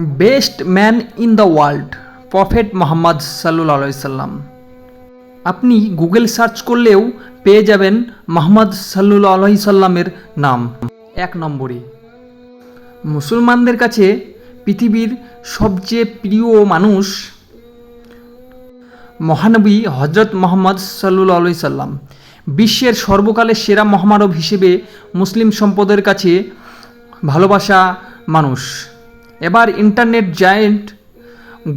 Best man in the world, prophet Mohammad সাল্লু সাল্লাম। আপনি গুগল সার্চ করলেও পেয়ে যাবেন মোহাম্মদ সাল্লু আলহি সাল্লামের নাম। এক নম্বরে, মুসলমানদের কাছে পৃথিবীর সবচেয়ে প্রিয় মানুষ মহানবী হজরত মোহাম্মদ সাল্লু আলহি সাল্লাম। বিশ্বের সর্বকালের সেরা মহামানব হিসেবে মুসলিম সম্পদের কাছে ভালোবাসা মানুষ। এবার ইন্টারনেট জায়েন্ট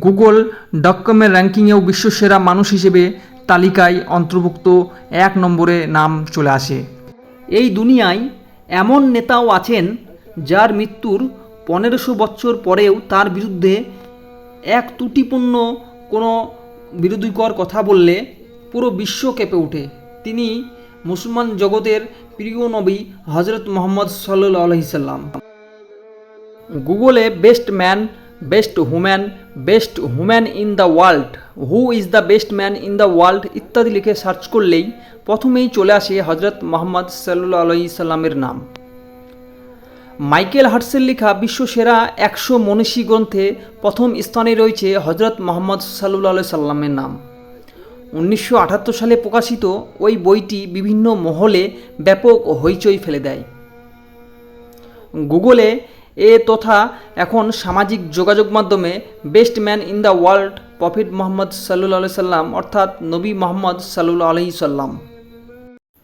গুগল ডট কমের র্যাঙ্কিংয়েও বিশ্বসেরা মানুষ হিসেবে তালিকায় অন্তর্ভুক্ত এক নম্বরে নাম চলে আসে। এই দুনিয়ায় এমন নেতাও আছেন যার মৃত্যুর পনেরোশো বছর পরেও তার বিরুদ্ধে এক ত্রুটিপূর্ণ কোনো বিরোধীকর কথা বললে পুরো বিশ্ব কেঁপে ওঠে। তিনি মুসলমান জগতের প্রিয় নবী হজরত মোহাম্মদ সাল্লু আলহিসাল্লাম গুগলে best man best human best human in the world who is the best man in the world ইত্যাদি লিখে সার্চ করলেই প্রথমেই চলে আসে হজরত মোহাম্মদ সাল্লু আলহি সাল্লামের নাম। মাইকেল হার্টসের লেখা বিশ্বসেরা একশো মনীষী গ্রন্থে প্রথম স্থানে রয়েছে হজরত মোহাম্মদ সাল্লু আলাই সাল্লামের নাম। উনিশশো আটাত্তর সালে প্রকাশিত ওই বইটি বিভিন্ন মহলে ব্যাপক হইচই ফেলে দেয়। গুগলে এ তথা এখন সামাজিক যোগাযোগ মাধ্যমে best man in the world prophet Mohammad সাল্লু সাল্লাম, অর্থাৎ নবী মোহাম্মদ সাল্লু আলহি সাল্লাম।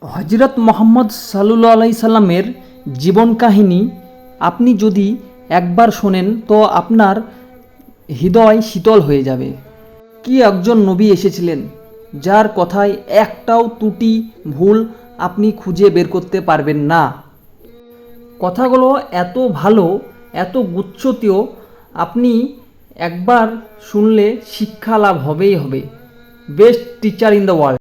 হজরত মোহাম্মদ সাল্লু আলাই সাল্লামের জীবন কাহিনী আপনি যদি একবার শোনেন, তো আপনার হৃদয় শীতল হয়ে যাবে। কি একজন নবী এসেছিলেন, যার কথায় একটাও ত্রুটি, ভুল আপনি খুঁজে বের করতে পারবেন না। কথাগুলো এত ভালো, এত গুচ্ছতীয়, আপনি একবার শুনলে শিক্ষা লাভ হবেই হবে। Best teacher in the world